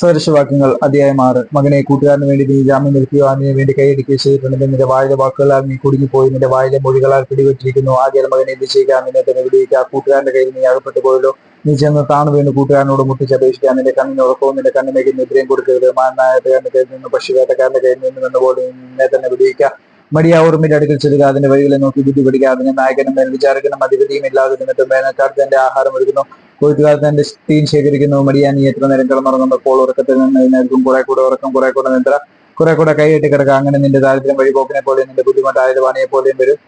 സദൃശവാക്യങ്ങൾ അധ്യായം ആറ്. മകനെ കൂട്ടുകാരന് വേണ്ടി നീ ജാമ്യം നിൽക്കുകയോ അതിനു വേണ്ടി കൈയടിക്കുകയോ ചെയ്തിട്ടുണ്ടെങ്കിൽ നിന്റെ വായിലെ വാക്കുകളാൽ നീ കുടുങ്ങിപ്പോയി. നിന്റെ വായിലെ മൊഴികളാൽ പിടിപെട്ടിരിക്കുന്നു. ആകെ മകനെ എന്ത് ചെയ്യുക? നിന്നെ തന്നെ വിടുവിക്കുക. കൂട്ടുകാരന്റെ കയ്യിൽ നീ അകപ്പെട്ടു പോയല്ലോ നീ ചെന്ന് താണു വീണ്. കൂട്ടുകാരനോട് മുട്ടിച്ചപേക്ഷിക്കുക നിന്റെ കണ്ണിന് ഉറക്കവും നിന്റെ കണ്ണിലേക്ക് നിദ്രയും കൊടുക്കരുത്. മാനായത്തുകാരന്റെ കയ്യിൽ നിന്ന് പക്ഷിവേട്ടക്കാരന്റെ കയ്യിൽ നിന്ന് എന്നപോലെ നിന്നെ തന്നെ വിടുവിക്കുക. ഓർമ്മയുടെ അടുക്കൽ ചെല്ലുക. അതിന്റെ വഴികളെ നോക്കി ബുദ്ധി പിടിക്കുക അതിന് നായകനും മേൽവിചാരകനും അധിപതിയും ഇല്ലാതെ നിന്നിട്ട് വേനൽക്കാലത്ത് എന്റെ ആഹാരം ഒരുക്കുന്നു. കൊയ്ത്തുകാലത്ത് എന്റെ തീൻ ശേഖരിക്കുന്നു. മടിയാൻ എത്ര നേരം കിടന്നുറങ്ങുമ്പോൾ ഉറക്കത്തിൽ നിന്ന് എഴുന്നേൽക്കും. കുറെ കൂടെ ഉറക്കം കുറെ കൂടെ നിദ്ര കുറെ കൂടെ കൈയിട്ട് കിടക്കുക. അങ്ങനെ നിന്റെ ദാരിദ്ര്യം വഴിപോക്കിനെ പോലെയും നിന്റെ ബുദ്ധിമുട്ടായത് വാണിയെ പോലെയും വരും.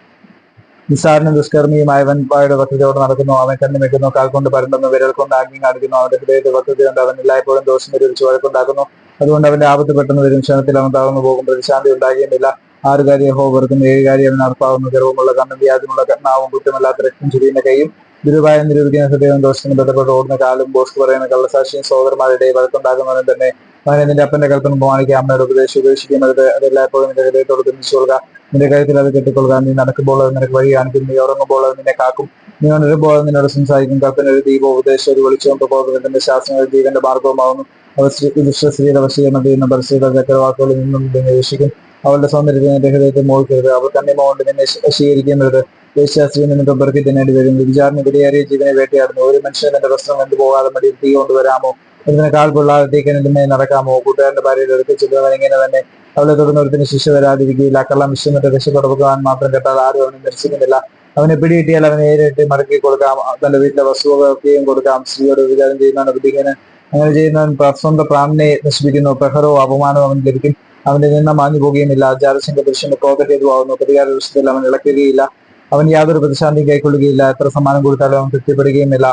നിസ്സാരനും ദുഷ്കർമ്മിയുമായവൻ പായുടെ വക്രതയോട് നടക്കുന്നു. അവൻ കണ്ണു വെക്കുന്നു കാൽ കൊണ്ട് പരണ്ടുന്നു വിരൽ കൊണ്ട് ആംഗ്യം കാണിക്കുന്നു. അവന്റെ ഹൃദയത്തെ പദ്ധതി കൊണ്ട് അവൻ എല്ലായ്പ്പോഴും ദോഷം വരും വഴക്കുണ്ടാക്കുന്നു അതുകൊണ്ട് അവന്റെ ആപത്ത് പെട്ടെന്ന് വരും. ക്ഷണത്തിൽ അവൻ തളർന്നു പോകും. പ്രതിശാന്തി ഉണ്ടാകുകയുമില്ല. ആറ് കാര്യം ഹോ വെറുക്കുന്നു. ഏഴ് കാര്യം അവൻ അർപ്പാവുന്നു. ഗർവമുള്ള കണ്ണും വ്യാജമുള്ള കണ്ണാവും. കുറ്റമല്ലാത്ത രക്തം ചുരിയുന്ന കൈയും ദുരുപായം നിരൂപിക്കുന്ന ഹൃദയവും ദോഷത്തിന് ബന്ധപ്പെട്ട് ഓടുന്ന കാലും ബോസ് പറയുന്ന കള്ളസാക്ഷിയും സഹോദരന്മാരുടെ വഴക്കുണ്ടാക്കുന്നവനും തന്നെ. മകനെ നിന്റെ അപ്പന്റെ കൽപ്പന പ്രമാണിക്കുക. അമ്മയുടെ ഉപദേശം ഉപേക്ഷിക്കുന്നത് അതെല്ലായ്പ്പോഴും നിന്റെ ഹൃദയത്തോട് ബന്ധിച്ചു കൊള്ളുക നിന്റെ കാര്യത്തിൽ അത് കെട്ടിക്കൊള്ളുക. നീ നടക്കുമ്പോൾ അത് നിനക്ക് വഴി കാണിക്കും. നീ ഉറങ്ങുമ്പോൾ അത് നിന്നെ കാക്കും. നീ ഉണരുമ്പോൾ അത് നിന്നോട് സംസാരിക്കും. കൽപ്പന ഒരു ദീപ ഉപദേശം ഒരു വെളിച്ചവും പ്രബോധനത്തിന്റെ ശാസ്ത്രങ്ങൾ ജീവന്റെ മാർഗവുമാകുന്നു. അവർ വിശ്വസ്ത്രീയുടെ വശീകരണം ചെയ്യുന്ന പരിസ്ഥിതി ചക്രവാക്കുകളിൽ നിന്നും നിന്നെ രക്ഷിക്കും. അവളുടെ സൗന്ദര്യത്തെ നിന്റെ ഹൃദയത്തെ മോൾക്കരുത്. അവർ കണ്ണിമ കൊണ്ട് നിന്നെ വശീകരിക്കുന്നത് ദേശാസ്ത്രീ നിന്നിട്ട് പെറുക്കി തിന്നേണ്ടി വരും വിചാരണ ജീവനെ വേട്ടയാടുന്നു. ഒരു മനുഷ്യൻ തന്റെ വസ്ത്രം കണ്ടു പോകാതെ മടി തീ കൊണ്ടുവരാമോ ഇതിനെ കാൽ കൊള്ളാതെ തീക്കനന്മേ നടക്കാമോ? കൂട്ടുകാരന്റെ ഭാര്യയുടെ അടുത്ത് ചെല്ലുന്നവൻ ഇങ്ങനെ തന്നെ? അവളെ തുടർന്ന് ഒരുത്തിന് ശിക്ഷ വരാതിരിക്കുകയില്ല. കള്ളം വിശ്വമിട്ട് രക്ഷപ്പെടുവാൻ മാത്രം കേട്ടാൽ ആരും അവനെ ദർശിക്കുന്നില്ല അവനെ പിടികിട്ടിയാൽ അവനെ നേരിട്ട് മടക്കി കൊടുക്കാം. തന്റെ വീട്ടിലെ വസ്തുവകയും കൊടുക്കാം. സ്ത്രീയോട് വിചാരം ചെയ്യുന്നവൻ ബുദ്ധിഹീനൻ അങ്ങനെ ചെയ്യുന്നവൻ സ്വന്തം പ്രാണനെ നശിപ്പിക്കുന്നു. പ്രഹരവും അപമാനവും അവൻ ലഭിക്കും. അവന്റെ നിന്ന മാഞ്ഞു പോകുകയുമില്ല ജാരസിംഗ പുരുഷന്റെ ക്രോധഹേതുവാകുന്നു പ്രതികാര ദിവസത്തിൽ അവൻ ഇളക്കുകയില്ല. അവൻ യാതൊരു പ്രതിശാന്തിയും കൈക്കൊള്ളുകയില്ല. എത്ര സമ്മാനം കൊടുത്താലും അവൻ തൃപ്തിപ്പെടുകയുമില്ല.